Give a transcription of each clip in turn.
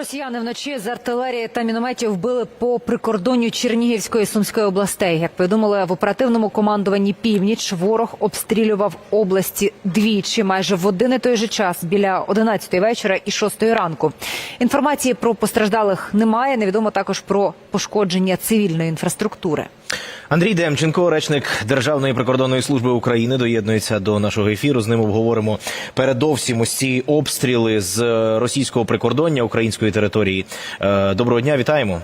Росіяни вночі з артилерії та мінометів били по прикордонню Чернігівської Сумської областей. Як повідомили в оперативному командуванні північ, ворог обстрілював області двічі, майже в один і той же час біля 11 вечора і 6 ранку. Інформації про постраждалих немає. Невідомо також про пошкодження цивільної інфраструктури. Андрій Демченко, речник Державної прикордонної служби України, доєднується до нашого ефіру. З ним обговоримо передовсім ось ці обстріли з російського прикордоння української території. Е, Доброго дня, вітаємо.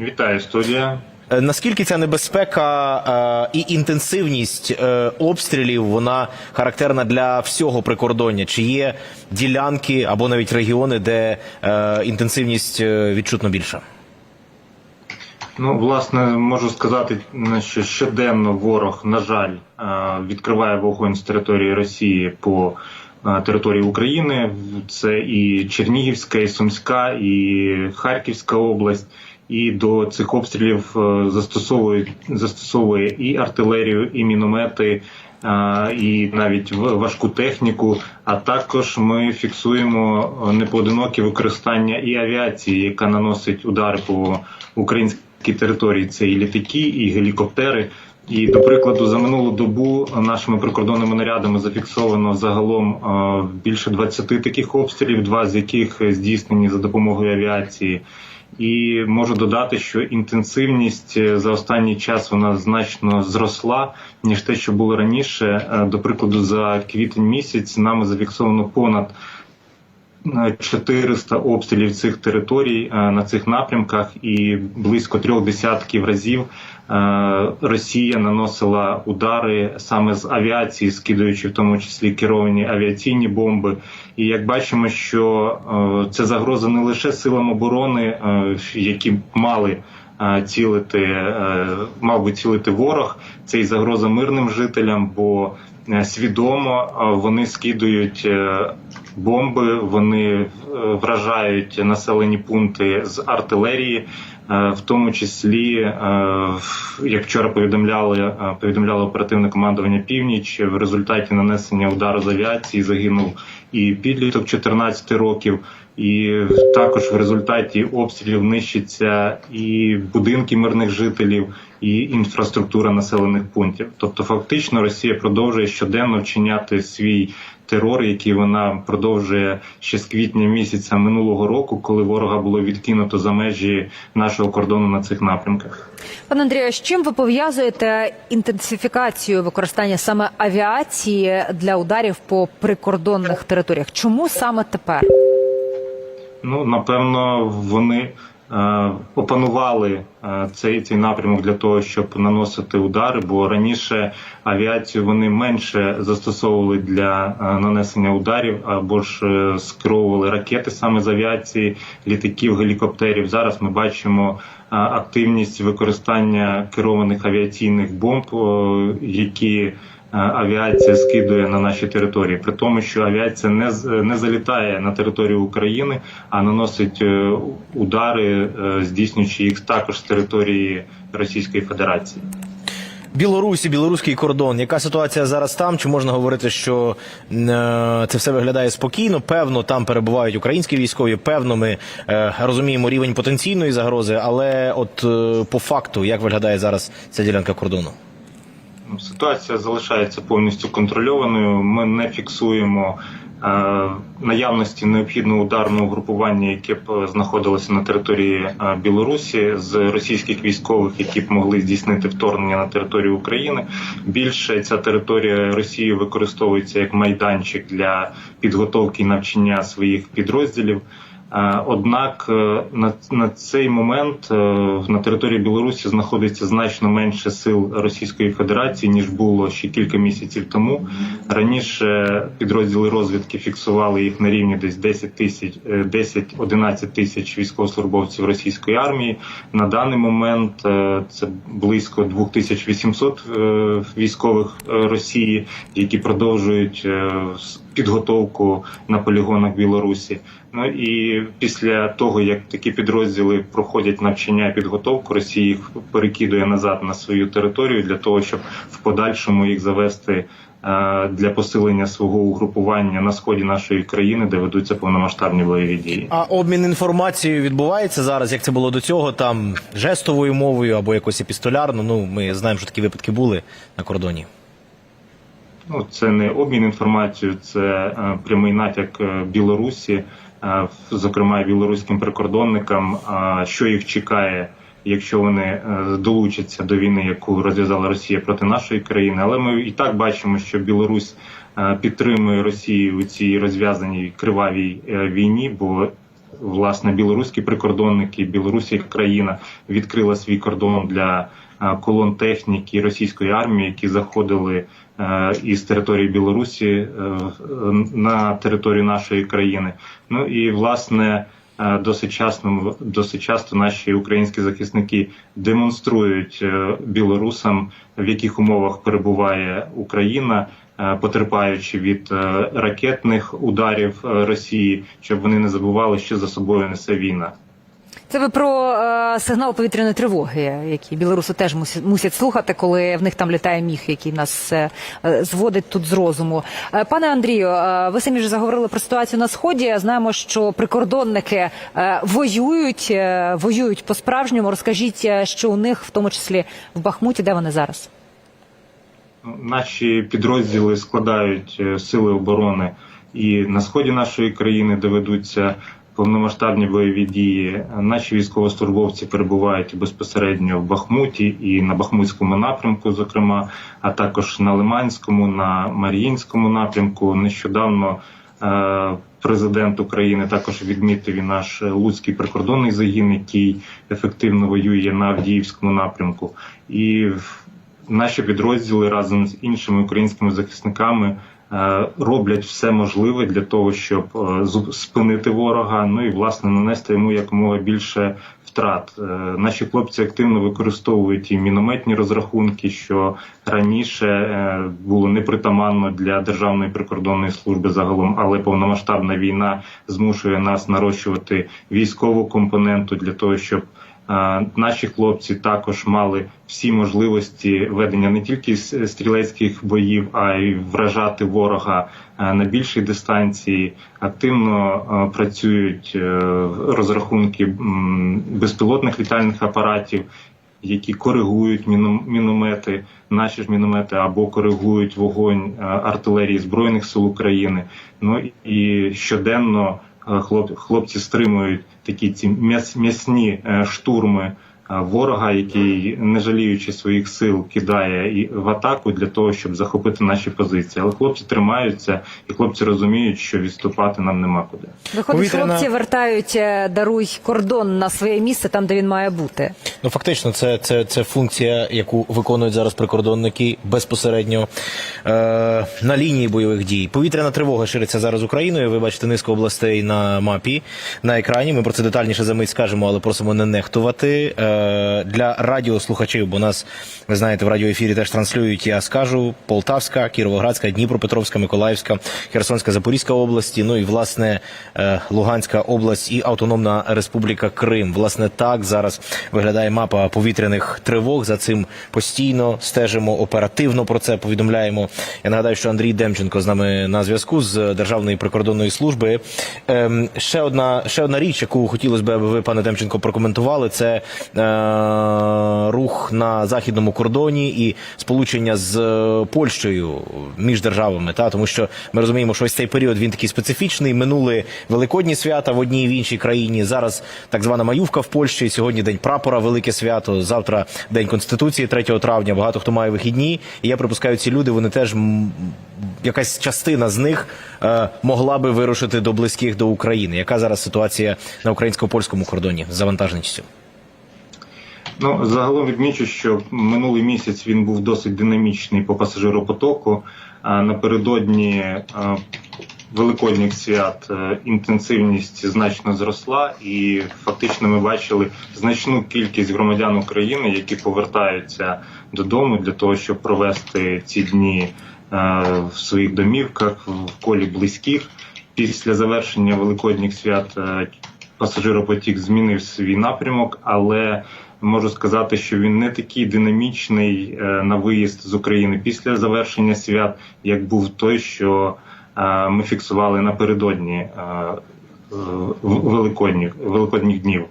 Вітаю, студія. Е, Наскільки ця небезпека е, і інтенсивність е, обстрілів вона характерна для всього прикордоння? Чи є ділянки або навіть регіони, де е, інтенсивність е, відчутно більша? Ну, власне, можу сказати, що щоденно ворог, на жаль, е, відкриває вогонь з території Росії по е, території України. Це і Чернігівська, і Сумська, і Харківська область. І до цих обстрілів е, застосовує, застосовує і артилерію, і міномети, і навіть важку техніку. А також ми фіксуємо непоодинокі використання і авіації, яка наносить удари по українській території. Це і літаки, і гелікоптери. І до прикладу, за минулу добу нашими прикордонними нарядами зафіксовано загалом е, більше 20 таких обстрілів, два з яких здійснені за допомогою авіації. І можу додати, що інтенсивність е, за останній час вона значно зросла ніж те, що було раніше. Е, До прикладу, за квітень місяць нами зафіксовано понад 400 обстрілів цих територій е, на цих напрямках, і близько трьох десятків разів е, Росія наносила удари саме з авіації, скидуючи в тому числі керовані авіаційні бомби. І як бачимо, що е, це загроза не лише силам оборони, які мали цілити, мав би цілити ворог, це і загроза мирним жителям, бо свідомо е, вони скидують е, бомби, вони е, вражають населені пункти з артилерії. Е, В тому числі, е, як вчора повідомляли, е, повідомляло оперативне командування Північ, в результаті нанесення удару з авіації загинув і підліток 14 років, і також в результаті обстрілів нищиться і будинки мирних жителів, і інфраструктура населених пунктів. Тобто, фактично, Росія продовжує щоденно вчиняти свій терор, який вона продовжує ще з квітня місяця минулого року, коли ворога було відкинуто за межі нашого кордону на цих напрямках. Пане Андрію, з чим ви пов'язуєте інтенсифікацію використання саме авіації для ударів по прикордонних територіях? Чому саме тепер? Ну, напевно, вони опанували е, цей, цей напрямок для того, щоб наносити удари, бо раніше авіацію вони менше застосовували для е, нанесення ударів або ж е, скеровували ракети саме з авіації, літаків, гелікоптерів. Зараз ми бачимо е, активність використання керованих авіаційних бомб, е, які е, авіація скидує на наші території, при тому, що авіація не з- не залітає на територію України, а наносить е, удари, е, здійснюючи їх також з території Російської Федерації. Білорусі, білоруський кордон. Яка ситуація зараз там? Чи можна говорити, що е, це все виглядає спокійно? Певно, там перебувають українські військові. Певно, ми е, розуміємо рівень потенційної загрози, але от е, по факту, як виглядає зараз ця ділянка кордону? Ситуація залишається повністю контрольованою. Ми не фіксуємо е, наявності необхідного ударного групування, яке б знаходилося на території е, Білорусі з російських військових, які б могли здійснити вторгнення на територію України. Більше ця територія Росії використовується як майданчик для підготовки і навчання своїх підрозділів. Е, Однак е, на, цей момент е, на території Білорусі знаходиться значно менше сил Російської Федерації ніж було ще кілька місяців тому. Раніше підрозділи розвідки фіксували їх на рівні десь 10 тисяч, е, 10-11 тисяч військовослужбовців російської армії. На даний момент це близько 2800 е, військових Росії, які продовжують підготовку на полігонах Білорусі. Ну і після того, як такі підрозділи проходять навчання і підготовку, Росія їх перекидує назад на свою територію для того, щоб в подальшому їх завести е, для посилення свого угрупування на сході нашої країни, де ведуться повномасштабні бойові дії. А обмін інформацією відбувається зараз, як це було до цього, там жестовою мовою або якось епістолярно. Ну, ми знаємо, що такі випадки були на кордоні. Ну, це не обмін інформацією, це е, прямий натяк е, Білорусі, е, зокрема білоруським прикордонникам, що їх чекає, якщо вони долучаться до війни, яку розв'язала Росія проти нашої країни. Але ми і так бачимо, що Білорусь підтримує Росію у цій розв'язаній кривавій війні, бо власне білоруські прикордонники, Білорусь як країна відкрила свій кордон для колон техніки російської армії, які заходили е, із території Білорусі е, на територію нашої країни. Ну і власне. е, Досить часто, досить часто наші українські захисники демонструють е, білорусам, в яких умовах перебуває Україна, е, потерпаючи від е, ракетних ударів е, Росії, щоб вони не забували, що за собою несе війна. Це ви про е, сигнал повітряної тривоги, який білоруси теж мусять, мусять слухати, коли в них там літає міг, який нас е, е, зводить тут з розуму. Е, пане Андрію, е, ви самі вже заговорили про ситуацію на сході. Знаємо, що прикордонники е, воюють, е, воюють по справжньому. Розкажіть, е, що у них, в тому числі в Бахмуті, де вони зараз? Наші підрозділи складають е, сили оборони і на сході нашої країни, де ведуться повномасштабні бойові дії. Наші військовослужбовці перебувають безпосередньо в Бахмуті і на Бахмутському напрямку, зокрема, а також на Лиманському, на Маріїнському напрямку. Нещодавно е, президент України також відмітив і наш Луцький прикордонний загін, який ефективно воює на Авдіївському напрямку. І наші підрозділи разом з іншими українськими захисниками роблять все можливе для того, щоб е, спинити ворога. Ну і власне нанести йому якомога більше втрат. Е, Наші хлопці активно використовують і мінометні розрахунки, що раніше е, було непритаманно для державної прикордонної служби загалом, але повномасштабна війна змушує нас нарощувати військову компоненту для того, щоб Е, Наші хлопці також мали всі можливості ведення не тільки стрілецьких боїв, а й вражати ворога е, на більшій дистанції. Активно е, працюють е, розрахунки безпілотних літальних апаратів, які коригують міном- міномети, наші ж міномети або коригують вогонь артилерії збройних сил України. Ну і щоденно хлопці стримують такі ці м'яс- м'ясні е, штурми ворога, який, не жаліючи своїх сил, кидає і в атаку для того, щоб захопити наші позиції. Але хлопці тримаються, і хлопці розуміють, що відступати нам нема куди. Виходить, Повітряна- хлопці вертають е, даруй кордон на своє місце, там де він має бути. Ну фактично, це, це, це функція, яку виконують зараз прикордонники безпосередньо е, на лінії бойових дій. Повітряна тривога шириться зараз Україною. Ви бачите низку областей на мапі на екрані. Ми про це детальніше за мить скажемо, але просимо не нехтувати. Е, для радіослухачів, бо нас ви знаєте, в радіоефірі теж транслюють. Я скажу Полтавська, Кіровоградська, Дніпропетровська, Миколаївська, Херсонська, Запорізька області. Ну і власне е, Луганська область і Автономна Республіка Крим. Власне, так зараз виглядає мапа повітряних тривог. За цим постійно стежимо оперативно. Про це повідомляємо. Я нагадаю, що Андрій Демченко з нами на зв'язку з Державної прикордонної служби. Ем, ще одна ще одна річ, яку хотілося б, аби ви, пане Демченко, прокоментували. Це е, рух на західному кордоні і сполучення з е, Польщею між державами. Та тому, що ми розуміємо, що ось цей період він такий специфічний. Минули великодні свята в одній і в іншій країні. Зараз так звана маювка в Польщі. Сьогодні день прапора, велике свято. Завтра день конституції, 3 травня. Багато хто має вихідні. І я припускаю, ці люди вони теж якась частина з них е, могла би вирушити до близьких до України. Яка зараз ситуація на українсько-польському кордоні з завантаженістю? Ну загалом відмічу, що минулий місяць він був досить динамічний по пасажиропотоку. А напередодні великодніх свят е, інтенсивність значно зросла, і фактично ми бачили значну кількість громадян України, які повертаються додому для того, щоб провести ці дні е, в своїх домівках в колі близьких. Після завершення великодніх свят е, пасажиропотік змінив свій напрямок, але можу сказати, що він не такий динамічний е, на виїзд з України після завершення свят, як був той, що е, ми фіксували напередодні е, великодніх, великодніх днів.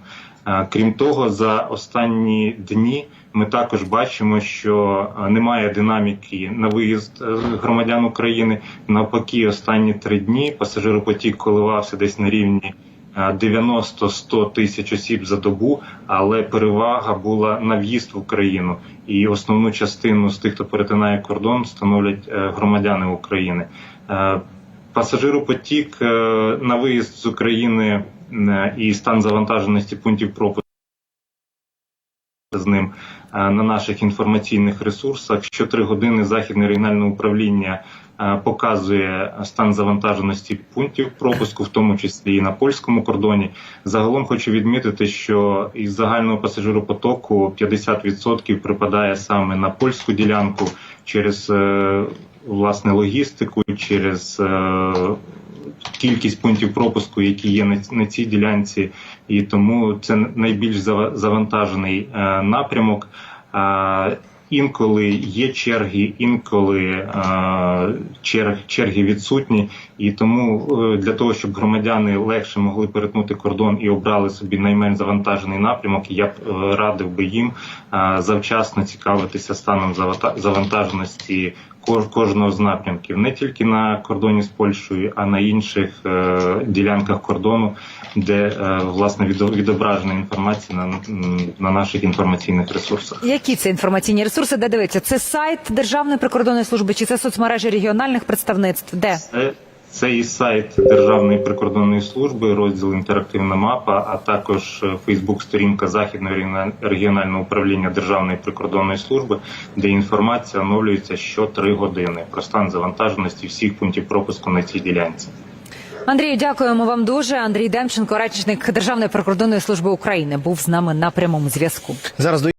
Крім того, за останні дні ми також бачимо, що немає динаміки на виїзд громадян України. Навпаки, останні три дні пасажиропотік коливався десь на рівні 90-100 тисяч осіб за добу, але перевага була на в'їзд в Україну. І основну частину з тих, хто перетинає кордон, становлять е, громадяни України. Е, Пасажиропотік е, на виїзд з України і стан завантаженості пунктів пропуску з ним на наших інформаційних ресурсах. Щотри години західне регіональне управління показує стан завантаженості пунктів пропуску, в тому числі і на польському кордоні. Загалом хочу відмітити, що із загального пасажиропотоку 50% припадає саме на польську ділянку через е, власне логістику, через е, кількість пунктів пропуску, які є на, цій ділянці, і тому це найбільш зава- завантажений е, напрямок. Інколи є черги, інколи е, черг, черги відсутні, і тому е, для того, щоб громадяни легше могли перетнути кордон і обрали собі найменш завантажений напрямок, я б е, радив би їм завчасно цікавитися станом завантаженості кожного з напрямків, не тільки на кордоні з Польщею, а на інших е, ділянках кордону, де е, власне відо- відображена інформація на, на наших інформаційних ресурсах. Які це інформаційні ресурси? Де дивиться? Це сайт Державної прикордонної служби чи це соцмережі регіональних представництв? Де? Це, це і сайт Державної прикордонної служби, розділ інтерактивна мапа, а також е, Фейсбук-сторінка Західного регіонального управління Державної прикордонної служби, де інформація оновлюється що три години про стан завантаженості всіх пунктів пропуску на цій ділянці. Андрію, дякуємо вам дуже. Андрій Демченко, речник Державної прикордонної служби України, був з нами на прямому зв'язку. Зараз до